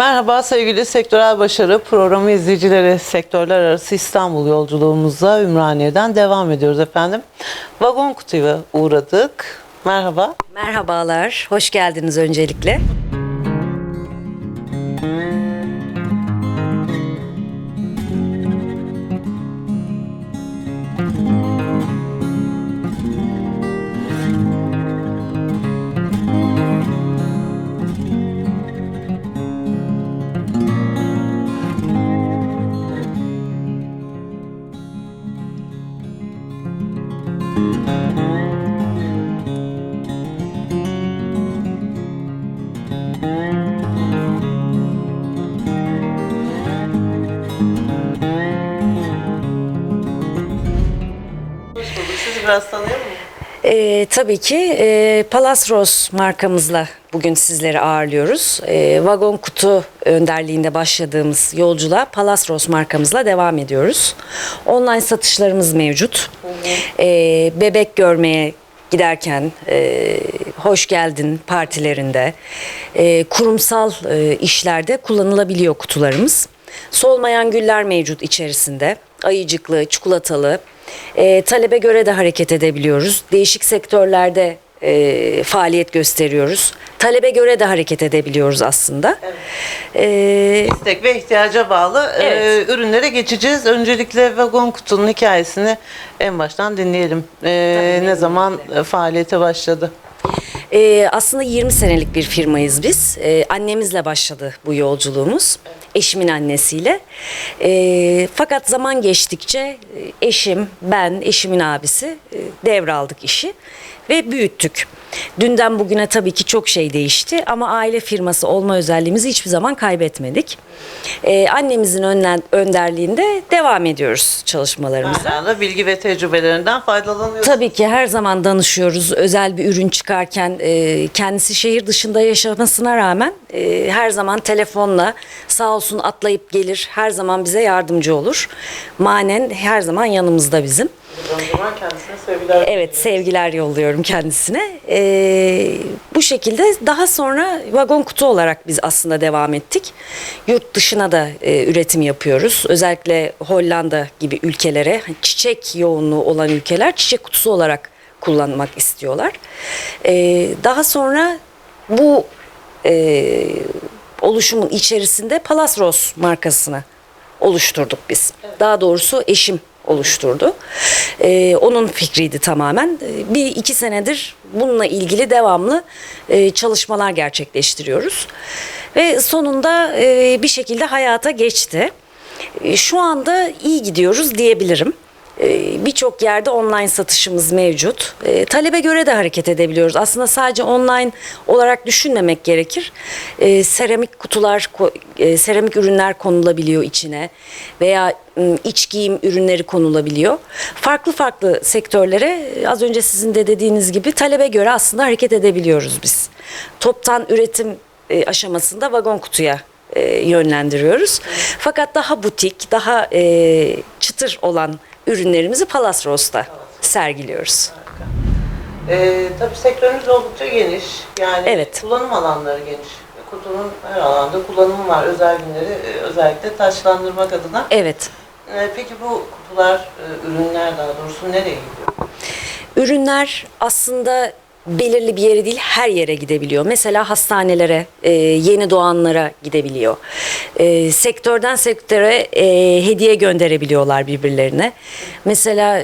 Merhaba sevgili Sektörel Başarı programı izleyicileri. Sektörler arası İstanbul yolculuğumuza Ümraniye'den devam ediyoruz efendim. Vagon kutuya uğradık. Merhaba. Merhabalar, hoş geldiniz öncelikle. Bulduk. Sizi biraz tanıyalım mı? Ee, tabii ki e, Palasros markamızla bugün sizleri ağırlıyoruz. E, Vagon Kutu önderliğinde başladığımız yolculuğa Palasros markamızla devam ediyoruz. Online satışlarımız mevcut. E, bebek görmeye giderken e, hoş geldin partilerinde, e, kurumsal e, işlerde kullanılabiliyor kutularımız. Solmayan güller mevcut içerisinde. Ayıcıklı, çikolatalı. E, talebe göre de hareket edebiliyoruz. Değişik sektörlerde e, faaliyet gösteriyoruz. Talebe göre de hareket edebiliyoruz aslında. E, İstek ve ihtiyaca bağlı e, Evet. ürünlere geçeceğiz. Öncelikle vagon kutunun hikayesini en baştan dinleyelim. E, ne zaman e, faaliyete başladı? Ee, aslında 20 senelik bir firmayız biz. Ee, annemizle başladı bu yolculuğumuz. Eşimin annesiyle. Ee, fakat zaman geçtikçe e, eşim, ben, eşimin abisi e, devraldık işi ve büyüttük. Dünden bugüne tabii ki çok şey değişti ama aile firması olma özelliğimizi hiçbir zaman kaybetmedik. Ee, annemizin önlen- önderliğinde devam ediyoruz çalışmalarımıza. Hala da bilgi ve tecrübelerinden faydalanıyorsunuz. Tabii ki her zaman danışıyoruz. Özel bir ürün çıkarken e, kendisi şehir dışında yaşamasına rağmen e, her zaman telefonla sağ olsun atlayıp gelir. Her zaman bize yardımcı olur. Manen her zaman yanımızda bizim. Zaman kendisine sevgiler. Evet sevgiler yolluyorum kendisine. Ee, bu şekilde daha sonra vagon kutu olarak biz aslında devam ettik. Yurt dışına da e, üretim yapıyoruz. Özellikle Hollanda gibi ülkelere çiçek yoğunluğu olan ülkeler çiçek kutusu olarak kullanmak istiyorlar. Ee, daha sonra bu e, oluşumun içerisinde Palasros markasını oluşturduk biz. Daha doğrusu eşim oluşturdu. Ee, onun fikriydi tamamen. Ee, bir iki senedir bununla ilgili devamlı e, çalışmalar gerçekleştiriyoruz. Ve sonunda e, bir şekilde hayata geçti. E, şu anda iyi gidiyoruz diyebilirim. E, Birçok yerde online satışımız mevcut. E, talebe göre de hareket edebiliyoruz. Aslında sadece online olarak düşünmemek gerekir. E, seramik kutular, e, seramik ürünler konulabiliyor içine veya iç giyim ürünleri konulabiliyor. Farklı farklı sektörlere e, az önce sizin de dediğiniz gibi talebe göre aslında hareket edebiliyoruz biz. Toptan üretim e, aşamasında vagon kutuya yönlendiriyoruz. Fakat daha butik, daha çıtır olan ürünlerimizi Palasros'ta sergiliyoruz. Ee, tabii sektörümüz oldukça geniş. Yani Evet. kullanım alanları geniş. Kutunun her alanda kullanımı var. Özel günleri e, özellikle taşlandırmak adına. Evet. Ee, peki bu kutular, e, ürünler daha doğrusu nereye gidiyor? Ürünler aslında belirli bir yere değil her yere gidebiliyor. Mesela hastanelere, e, yeni doğanlara gidebiliyor. E, sektörden sektöre e, hediye gönderebiliyorlar birbirlerine. Mesela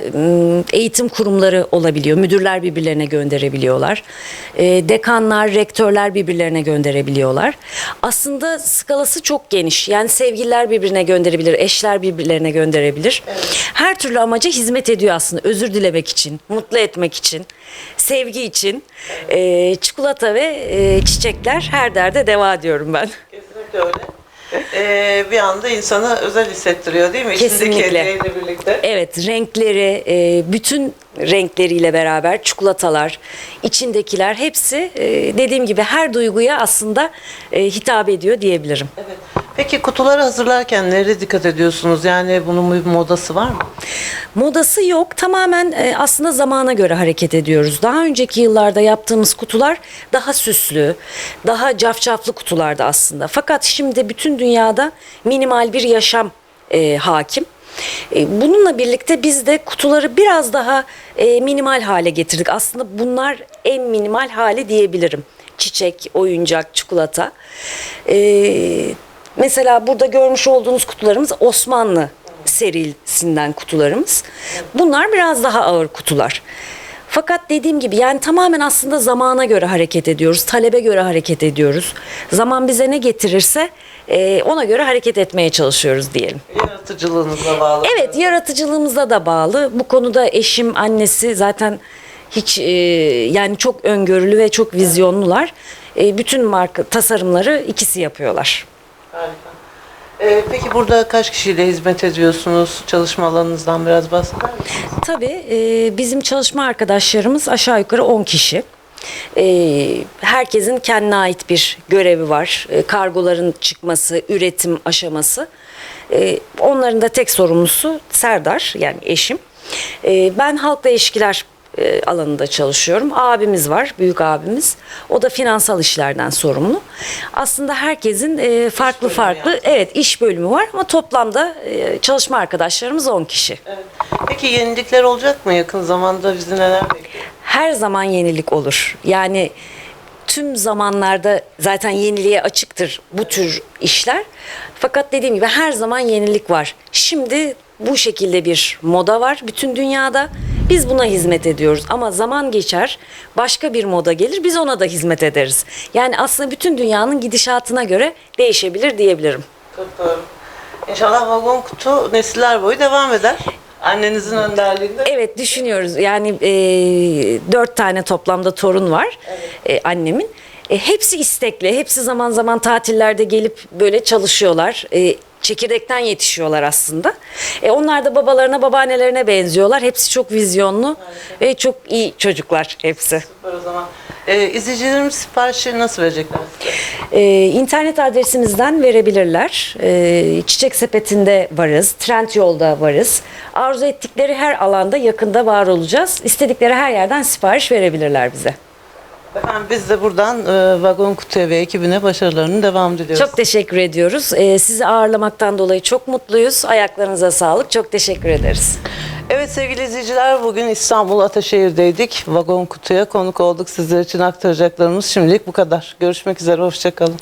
eğitim kurumları olabiliyor. Müdürler birbirlerine gönderebiliyorlar. E, dekanlar, rektörler birbirlerine gönderebiliyorlar. Aslında skalası çok geniş. Yani sevgililer birbirine gönderebilir, eşler birbirlerine gönderebilir. Her türlü amaca hizmet ediyor aslında. Özür dilemek için, mutlu etmek için, sevgi için. E, çikolata ve e, çiçekler her derde deva diyorum ben. Kesinlikle öyle. Ee, bir anda insanı özel hissettiriyor değil mi? İçindeki Kesinlikle. hediyeyle birlikte. Evet renkleri, e, bütün renkleriyle beraber çikolatalar, içindekiler hepsi e, dediğim gibi her duyguya aslında e, hitap ediyor diyebilirim. Evet. Peki kutuları hazırlarken nereye dikkat ediyorsunuz? Yani bunun bir modası var mı? Modası yok. Tamamen e, aslında zamana göre hareket ediyoruz. Daha önceki yıllarda yaptığımız kutular daha süslü, daha cafcaflı kutulardı aslında. Fakat şimdi bütün dünyada minimal bir yaşam e, hakim. E, Bununla birlikte biz de kutuları biraz daha e, minimal hale getirdik. Aslında bunlar en minimal hali diyebilirim. Çiçek, oyuncak, çikolata. Mesela burada görmüş olduğunuz kutularımız Osmanlı serisinden kutularımız. Bunlar biraz daha ağır kutular. Fakat dediğim gibi yani tamamen aslında zamana göre hareket ediyoruz, talebe göre hareket ediyoruz. Zaman bize ne getirirse e, ona göre hareket etmeye çalışıyoruz diyelim. Yaratıcılığınıza bağlı. Evet yaratıcılığımıza da bağlı. Bu konuda eşim, annesi zaten hiç e, yani çok öngörülü ve çok vizyonlular. E, bütün marka tasarımları ikisi yapıyorlar. Ee, peki burada kaç kişiyle hizmet ediyorsunuz? Çalışma alanınızdan biraz bahseder misiniz? Tabii e, bizim çalışma arkadaşlarımız aşağı yukarı 10 kişi. E, herkesin kendine ait bir görevi var. E, kargoların çıkması, üretim aşaması. Onların da tek sorumlusu Serdar yani eşim. Ben halkla ilişkiler e, alanında çalışıyorum. Abimiz var, büyük abimiz. O da finansal işlerden sorumlu. Aslında herkesin e, farklı farklı yani. evet iş bölümü var ama toplamda e, çalışma arkadaşlarımız 10 kişi. Evet. Peki yenilikler olacak mı yakın zamanda bizi neler bekliyor? her zaman yenilik olur. Yani tüm zamanlarda zaten yeniliğe açıktır bu tür işler. Fakat dediğim gibi her zaman yenilik var. Şimdi bu şekilde bir moda var bütün dünyada. Biz buna hizmet ediyoruz ama zaman geçer, başka bir moda gelir, biz ona da hizmet ederiz. Yani aslında bütün dünyanın gidişatına göre değişebilir diyebilirim. Çok doğru. İnşallah vagon kutu nesiller boyu devam eder. Annenizin önderliğinde. Evet düşünüyoruz. Yani e, dört tane toplamda torun var e, annemin. E, hepsi istekli. Hepsi zaman zaman tatillerde gelip böyle çalışıyorlar. E, çekirdekten yetişiyorlar aslında. E, onlar da babalarına, babaannelerine benziyorlar. Hepsi çok vizyonlu ve çok iyi çocuklar hepsi. Süper o zaman. Ee, izleyicilerimiz siparişi nasıl verecekler? Ee, internet adresimizden verebilirler. Ee, Çiçek Sepeti'nde varız, Trendyol'da varız. Arzu ettikleri her alanda yakında var olacağız. İstedikleri her yerden sipariş verebilirler bize. Efendim biz de buradan e, Vagon Kutu ve ekibine başarılarının devamı diliyoruz. Çok teşekkür ediyoruz. Ee, sizi ağırlamaktan dolayı çok mutluyuz. Ayaklarınıza sağlık. Çok teşekkür ederiz. Evet sevgili izleyiciler bugün İstanbul Ataşehir'deydik. Vagon Kutu'ya konuk olduk. Sizler için aktaracaklarımız şimdilik bu kadar. Görüşmek üzere, hoşçakalın.